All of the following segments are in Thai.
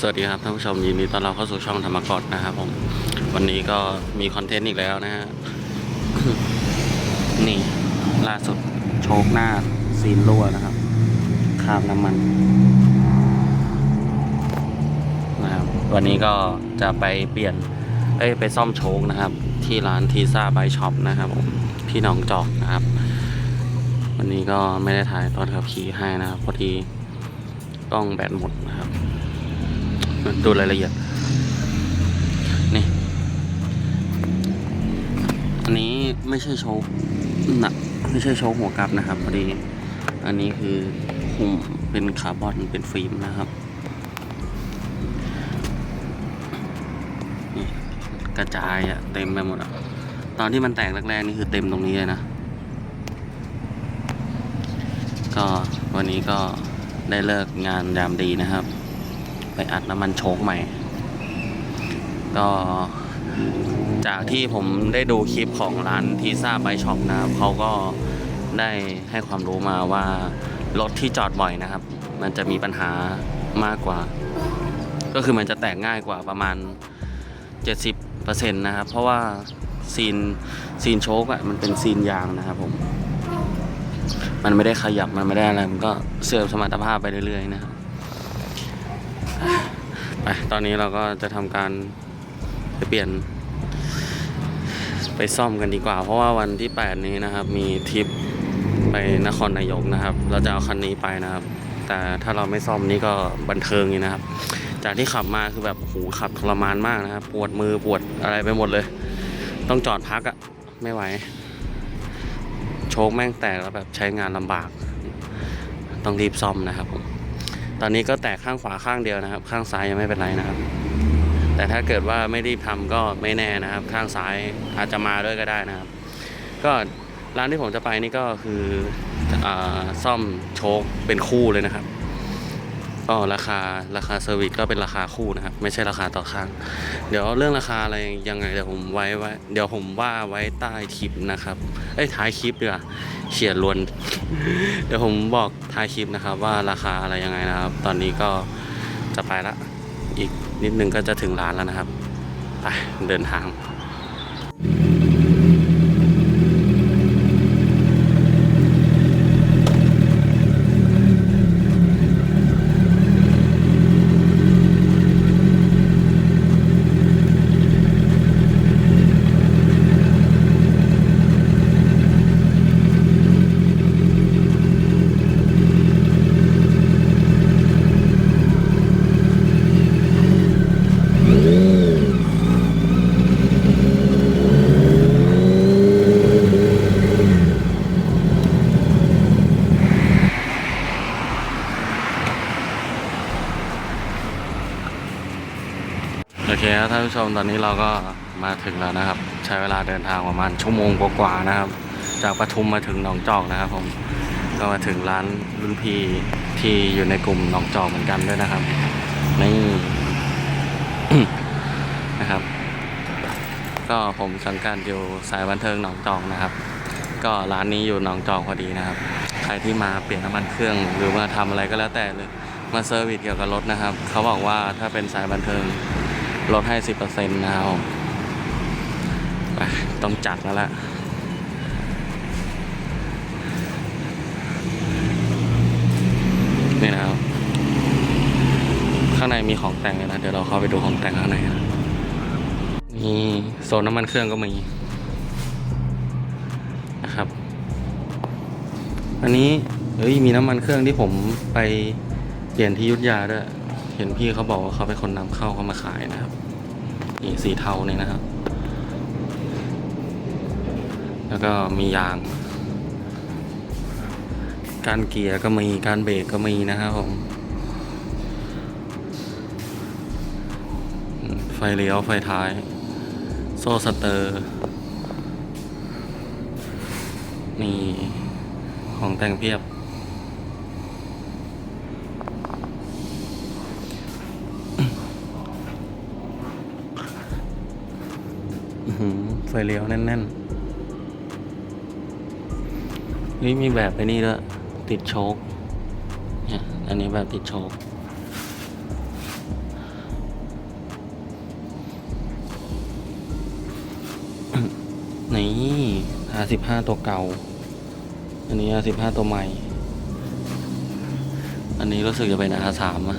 สวัสดีครับท่านผู้ชมยินดีต้อนรับเข้าสู่ช่องธรรมกรนะครับผม วันนี้ก็มีคอนเทนต์อีกแล้วนะฮะ นี่ล่าสุดโชคหน้าซีนรั่วนะครับคราบน้ำมันนะครับวันนี้ก็จะไปเปลี่ยนเอ้ยไปซ่อมโชคนะครับ ที่ร้านทีซ่าไบช็อปนะครับผมที่หนองจอกนะครับ วันนี้ก็ไม่ได้ถ่ายตอนขับขี่ให้นะครับพอดีกล้องแบตหมดนะครับ ดูรายละเอียด นี่ อันนี้ไม่ใช่โชคหนักไม่ใช่โชคหัวกลับนะครับพอดี อันนี้คือหุ้มเป็นคาร์บอนเป็นฟิล์มนะครับนี่กระจายอะเต็มไปหมดอะตอนที่มันแตกแรกๆนี่คือเต็มตรงนี้เลยนะ ก็วันนี้ก็ได้เลิกงานยามดีนะครับ ไปอัดน้ำมันโชคใหม่ ก็จากที่ผมได้ดูคลิปของร้านทีซ่าไบช็อปนะครับเขาก็ได้ให้ความรู้มาว่ารถที่จอดบ่อยนะครับ มันจะมีปัญหามากกว่า ก็คือมันจะแตกง่ายกว่าประมาณ 70%นะครับ เพราะว่าซีนซีนโชคอะมันเป็นซีนยางนะครับผม มันไม่ได้ขยับมันไม่ได้อะไร มันก็เสื่อมสมรรถภาพไปเรื่อยๆนะครับ ไปตอนนี้เราก็จะทำการไปเปลี่ยน ไปซ่อมกันดีกว่า เพราะว่าวันที่ 8 นี้นะครับ มีทริปไปนครนายกนะครับ เราจะเอาคันนี้ไปนะครับ แต่ถ้าเราไม่ซ่อมนี่ก็บันเทิงอยู่นะครับ จากที่ขับมาคือแบบโอ้โหขับทรมานมากนะครับ ปวดมือปวดอะไรไปหมดเลย ต้องจอดพักอะไม่ไหว โชคแม่งแตกแล้วแบบใช้งานลำบาก ต้องรีบซ่อมนะครับผม ตอนนี้ก็แตกข้างขวาข้างเดียวนะครับ ข้างซ้ายยังไม่เป็นไรนะครับ แต่ถ้าเกิดว่าไม่รีบทำก็ไม่แน่นะครับ ข้างซ้ายอาจจะมาด้วยก็ได้นะครับ ก็ร้านที่ผมจะไปนี่ก็คืออซ่อมโชคเป็นคู่เลยนะครับ ก็ราคาราคาเซอร์วิสก็เป็นราคาคู่นะครับ ไม่ใช่ราคาต่อข้าง เดี๋ยวเรื่องราคาอะไรยังไงเดี๋ยวผมไว้ไว้เดี๋ยวผมว่าไว้ใต้คลิปนะครับเอ้ยท้ายคลิปดีกว่าเขียนลวน เดี๋ยวผมบอกท้ายคลิปนะครับ ว่าราคาอะไรยังไงนะครับ ตอนนี้ก็จะไปละอีกนิดนึงก็จะถึงร้านแล้วนะครับไปเดินทาง ท่านผู้ชมตอนนี้เราก็มาถึงแล้วนะครับ ใช้เวลาเดินทางประมาณชั่วโมงกว่าๆนะครับ จากปทุมมาถึงหนองจอกนะครับผมก็มาถึงร้านรุ่นพี่ที่อยู่ในกลุ่มหนองจอกเหมือนกันด้วยนะครับนี่นะครับ ก็ผมสังกัดอยู่สายบันเทิงหนองจอกนะครับ ก็ร้านนี้อยู่หนองจอกพอดีนะครับ ใครที่มาเปลี่ยนน้ำมันเครื่อง หรือมาทำอะไรก็แล้วแต่เลยมาเซอร์วิสเกี่ยวกับรถนะครับ เขาบอกว่าถ้าเป็นสายบันเทิง ลดให้สิบเปอร์เซ็นต์นะครับไปต้องจัดแล้วแหละนี่นะครับ ข้างในมีของแต่งเลยนะ เดี๋ยวเราเข้าไปดูของแต่งข้างในนะีโซนน้ำมันเครื่องก็มีนะครับ อันนี้เฮ้ยมีน้ำมันเครื่องที่ผมไปเปลี่ยนที่ยุทธยาด้วย เห็นพี่เขาบอกว่าเขาเป็นคนนำเข้าเข้ามาขายนะครับ นี่สีเทาเนี่ยนะครับ แล้วก็มียาง การเกียร์ก็มีการเบรกก็มีนะครับผมอืมไฟเลี้ยวไฟท้าย โซ่สเตอร์ นี่ ของแต่งเพียบ ไฟเลี้ยวแน่นๆนี่มีแบบไปนี่ด้วย ติดโชกเนี่ยอันนี้แบบติดโชกนี่อาสิบห้าตัวเก่า อันนี้อาสิบห้าตัวใหม่ อันนี้รู้สึกจะเป็น R3 อะ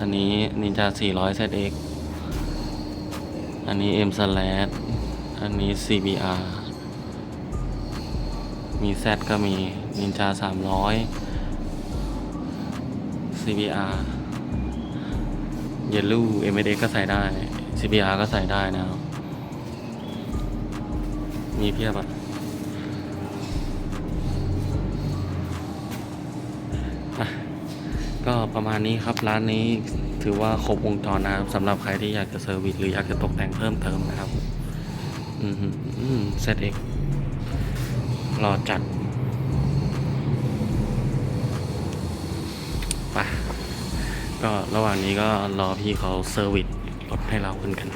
อันนี้นินจาสี่ร้อยเ400 ZX อันนี้ M slash อันนี้ CBR มี Z ก็มี Ninja 300 CBR Yellow MD ก็ใส่ได้ CBR ก็ใส่ได้นะครับ มีเพียบอะก็ประมาณนี้ครับร้านนี้ ถือว่าครบวงจรนะครับสำหรับใครที่อยากจะเซอร์วิสหรืออยากจะตกแต่งเพิ่มเติมนะครับ อืมอืมเซตเอกรอจัดไปก็ระหว่างนี้ก็รอพี่เขาเซอร์วิสรถให้เราขึ้นกัน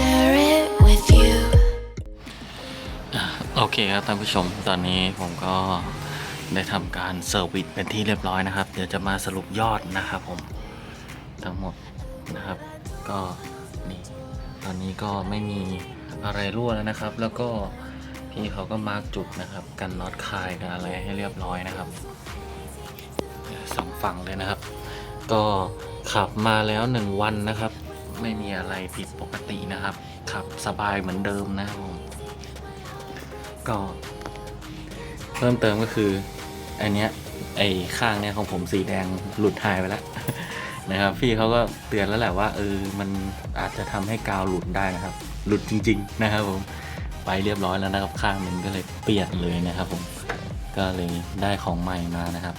share it with you. โอเคครับท่านผู้ชมตอนนี้ผมก็ได้ทำการเซอร์วิสเป็นที่เรียบร้อยนะครับ เดี๋ยวจะมาสรุปยอดนะครับผมทั้งหมดนะครับ ก็นี่ตอนนี้ก็ไม่มีอะไรรั่วแล้วนะครับ แล้วก็พี่เขาก็มาร์กจุดนะครับ กันน็อตคายกันอะไรให้เรียบร้อยนะครับสองฝั่งเลยนะครับ ก็ขับมาแล้วหนึ่งวันนะครับ ไม่มีอะไรผิดปกตินะครับ ขับสบายเหมือนเดิมนะครับผมก็ เพิ่มเติมก็คือ อันเนี้ยไอ้ข้างเนี้ยของผมสีแดงหลุดหายไปแล้วนะครับพี่เขาก็เตือนแล้วแหละว่าเออมันอาจจะทำให้กาวหลุดได้นะครับ หลุดจริง ๆ นะครับผมไปเรียบร้อยแล้วนะครับข้างหนึ่งก็เลยเปลี่ยนเลยนะครับผมก็เลยได้ของใหม่มานะครับ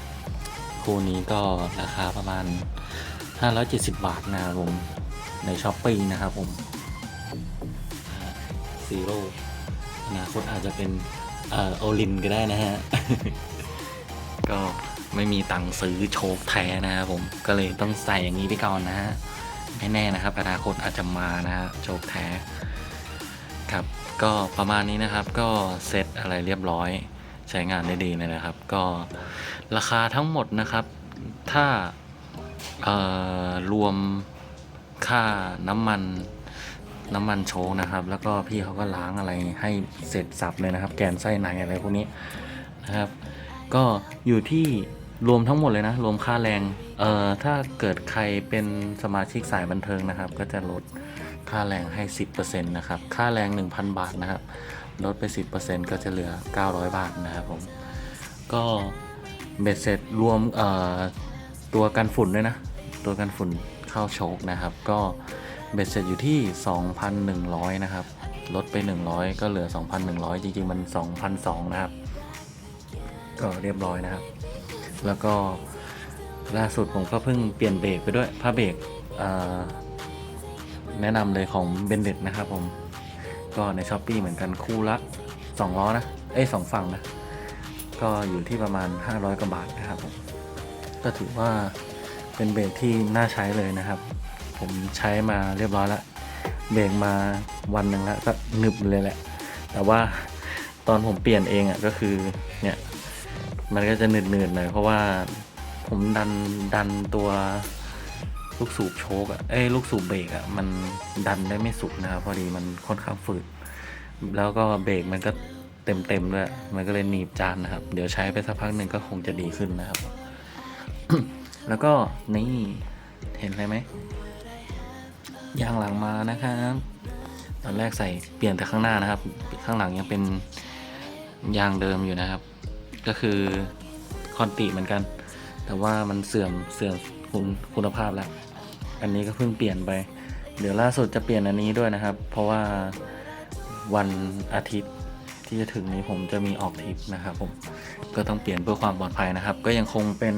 คู่นี้ก็ราคาประมาณ 570 บาทนะครับผม ในช้อปปีนะครับผมซีโร่อนาคตอาจจะเป็นเอ่อโอลินก็ได้นะฮะ ก็ไม่มีตังค์ซื้อโชคแท้นะครับผมก็เลยต้องใส่อย่างนี้ไปก่อนนะฮะไม่แน่นะครับอนาคตอาจจะมานะฮะโชคแท้ครับ ก็ประมาณนี้นะครับ ก็เซตอะไรเรียบร้อยใช้งานได้ดีเลยนะครับ ก็ราคาทั้งหมดนะครับ ถ้ารวม ค่าน้ำมันน้ำมันโชว์นะครับ แล้วก็พี่เขาก็ล้างอะไรให้เสร็จสับเลยนะครับ แกนไส้ในอะไรพวกนี้นะครับ ก็อยู่ที่รวมทั้งหมดเลยนะ รวมค่าแรงเอ่อถ้าเกิดใครเป็นสมาชิกสายบันเทิงนะครับ ก็จะลดค่าแรงให้ 10%นะครับ ค่าแรง 1,000 บาทนะครับ ลดไป 10%ก็จะเหลือ 900 บาทนะครับผม ก็เบ็ดเสร็จรวมเอ่อตัวกันฝุ่นด้วยนะ ตัวกันฝุ่น เข้าโชคนะครับ ก็เบ็ดเสร็จอยู่ที่ 2,100 นะครับ ลดไป 100 ก็เหลือ 2,100 จริงๆ มัน 2,200 นะครับ ก็เรียบร้อยนะครับ แล้วก็ล่าสุดผมก็เพิ่งเปลี่ยนเบรกไปด้วยผ้าเบรกแนะนำเลยของเบนเด็นะครับผม ก็ในช้อปปีเหมือนกันคู่ละ2ล้อนะ เอ้ยสองฝั่งนะ ก็อยู่ที่ประมาณ 500กว่าบาทนะครับผม ก็ถือว่า เป็นเบรกที่น่าใช้เลยนะครับ ผมใช้มาเรียบร้อยแล้วเบรกมาวันหนึ่งแล้วก็หนึบเลยแหละ แต่ว่าตอนผมเปลี่ยนเองอะ่ะก็คือเนี่ยมันก็จะหนืดๆหน่อยเพราะว่าผมดันดันตัวลูกสูบโชกอะเอ้ลูกสูบเบรกอะมันดันได้ไม่สุดนะครับพอดีมันค่อนข้างฝืดแล้วก็เบรกมันก็เต็มเต็มๆด้วยมันก็เลยหนีบจานนะครับ เดี๋ยวใช้ไปสักพักหนึ่งก็คงจะดีขึ้นนะครับ แล้วก็นี่เห็นอะไรไหมยางหลังมานะครับตอนแรกใส่เปลี่ยนแต่ข้างหน้านะครับ ข้างหลังยังเป็นยางเดิมอยู่นะครับ ก็คือคอนติเหมือนกัน แต่ว่ามันเสื่อมเสื่อมคุณคุณภาพแล้ว อันนี้ก็เพิ่งเปลี่ยนไป เดี๋ยวล่าสุดจะเปลี่ยนอันนี้ด้วยนะครับ เพราะว่าวันอาทิตย์ที่จะถึงนี้ผมจะมีออกทริปนะครับผมก็ต้องเปลี่ยนเพื่อความปลอดภัยนะครับ ก็ยังคงเป็น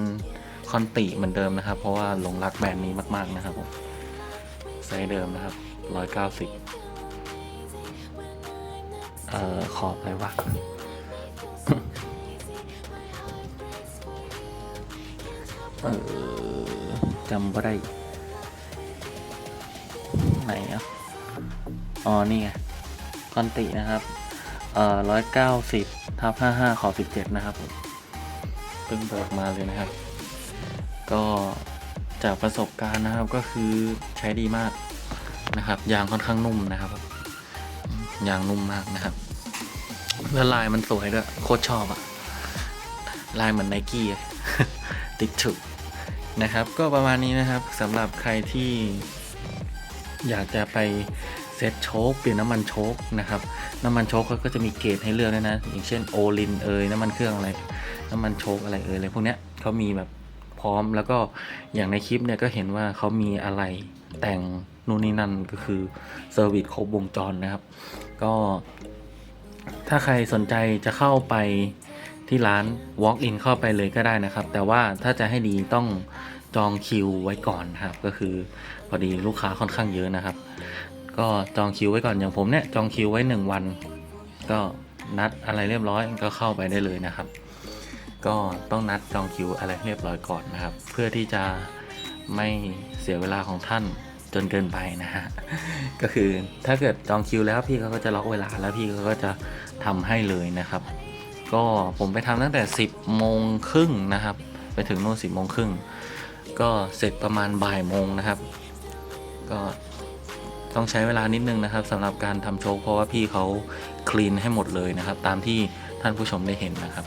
คอนติเหมือนเดิมนะครับ เพราะว่าหลงรักแบรนด์นี้มาก ๆ นะครับผมไซส์เดิมนะครับร้อยเก้าสิบเอ่อ ขอบอะไรวะเออจำไม่ได้ ไหนอะ อ๋อ นี่ไงคอนตินะครับ เอ่อร้อยเก้าสิบทับห้าห้าขอสิบเจ็ดนะครับผมเพิ่งเบิกมาเลยนะครับ ก็จากประสบการณ์นะครับก็คือใช้ดีมากนะครับ ยางค่อนข้างนุ่มนะครับ ยางนุ่มมากนะครับแล้วลายมันสวยด้วยโคตรชอบอะลายเหมือนไนกี้ติดฉุกนะครับ ก็ประมาณนี้นะครับสำหรับใครที่อยากจะไปเซ็ตโชคเปลี่ยนน้ำมันโชคนะครับ น้ำมันโชคเขาก็จะมีเกรดให้เลือกด้วยนะ อย่างเช่นโอลินเอยน้ำมันเครื่องอะไร น้ำมันโชคอะไรเอยอะไรพวกเนี้ยเขามีแบบ พร้อม แล้วก็อย่างในคลิปเนี่ยก็เห็นว่าเขามีอะไรแต่งนู่นนี่นั่นก็คือเซอร์วิสครบวงจรนะครับ ก็ถ้าใครสนใจจะเข้าไปที่ร้าน walk in เข้าไปเลยก็ได้นะครับ แต่ว่าถ้าจะให้ดีต้องจองคิวไว้ก่อนนครับ ก็คือพอดีลูกค้าค่อนข้างเยอะนะครับ ก็จองคิวไว้ก่อนอย่างผมเนี่ยจองคิวไว้หนึ่งวัน ก็นัดอะไรเรียบร้อยก็เข้าไปได้เลยนะครับ ก็ต้องนัดจองคิวอะไรเรียบร้อยก่อนนะครับ เพื่อที่จะไม่เสียเวลาของท่านจนเกินไปนะฮะ ก็คือถ้าเกิดจองคิวแล้วพี่เขาก็จะล็อกเวลาแล้วพี่เขาก็จะทำให้เลยนะครับ ก็ผมไปทำตั้งแต่ 10โมงครึ่งนะครับ ไปถึงนู่น10โมงครึ่งก็เสร็จประมาณบ่ายโมงนะครับ ก็ต้องใช้เวลานิดนึงนะครับสำหรับการทำโชคเพราะว่าพี่เขาคลีนให้หมดเลยนะครับ ตามที่ท่านผู้ชมได้เห็นนะครับ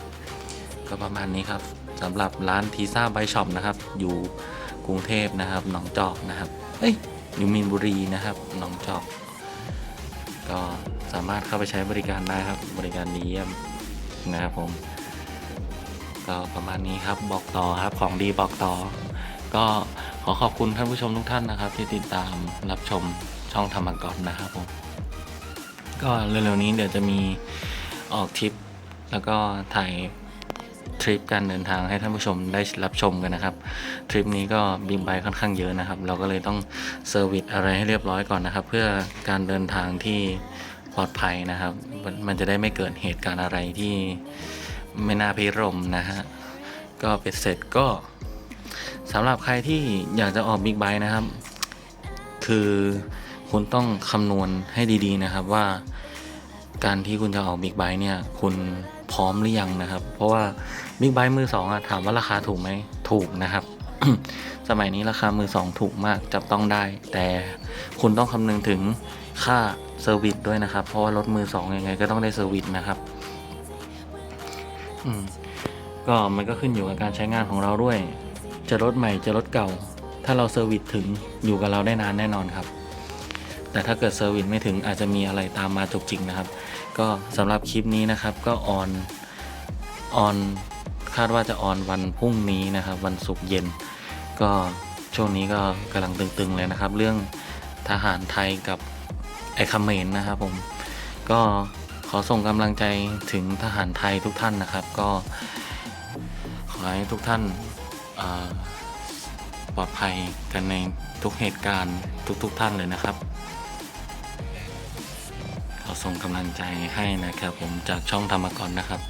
ก็ประมาณนี้ครับสำหรับร้านทีซ่าไบช็อปนะครับ อยู่กรุงเทพนะครับ หนองจอกนะครับ เอ้ยอยู่มีนบุรีนะครับ หนองจอก ก็สามารถเข้าไปใช้บริการได้ครับ บริการดีเยี่ยมนะครับผม ก็ประมาณนี้ครับ บอกต่อครับ ของดีบอกต่อ ก็ขอขอบคุณท่านผู้ชมทุกท่านนะครับ ที่ติดตามรับชมช่องธรรมกรนะครับผม ก็เร็วๆนี้เดี๋ยวจะมีออกทริปแล้วก็ถ่าย ทริปการเดินทางให้ท่านผู้ชมได้รับชมกันนะครับทริปนี้ก็บินไปค่อนข้างเยอะนะครับ เราก็เลยต้องเซอร์วิสอะไรให้เรียบร้อยก่อนนะครับ เพื่อการเดินทางที่ปลอดภัยนะครับ มันจะได้ไม่เกิดเหตุการณ์อะไรที่ไม่น่าพิรมนะฮะก็เป็นเสร็จก็สำหรับใครที่อยากจะออกบิ๊กไบค์นะครับ คือคุณต้องคำนวณให้ดีๆนะครับว่าการที่คุณจะออกบิ๊กไบค์เนี่ยคุณ พร้อมหรือยังนะครับ เพราะว่าบิ๊กไบค์มือสองอะถามว่าราคาถูกไหมถูกนะครับ สมัยนี้ราคามือสองถูกมากจับต้องได้ แต่คุณต้องคำนึงถึงค่าเซอร์วิสด้วยนะครับ เพราะว่ารถมือสองยังไงก็ต้องได้เซอร์วิสนะครับก็มันก็ขึ้นอยู่กับการใช้งานของเราด้วย จะรถใหม่จะรถเก่า ถ้าเราเซอร์วิสถึงอยู่กับเราได้นานแน่นอนครับ แต่ถ้าเกิดเซอร์วิสไม่ถึงอาจจะมีอะไรตามมาจุกจิกนะครับ ก็สำหรับคลิปนี้นะครับก็ออนออนคาดว่าจะออนวันพรุ่งนี้นะครับ วันศุกร์เย็น ก็ช่วงนี้ก็กำลังตึงๆเลยนะครับ เรื่องทหารไทยกับไอคเมรนะครับผมก็ขอส่งกำลังใจถึงทหารไทยทุกท่านนะครับ ก็ขอให้ทุกท่านปลอดภัยกันในทุกเหตุการณ์ทุกๆท่านเลยนะครับ ส่งกำลังใจให้นะครับ ผมจากช่องธรรมกรนะครับ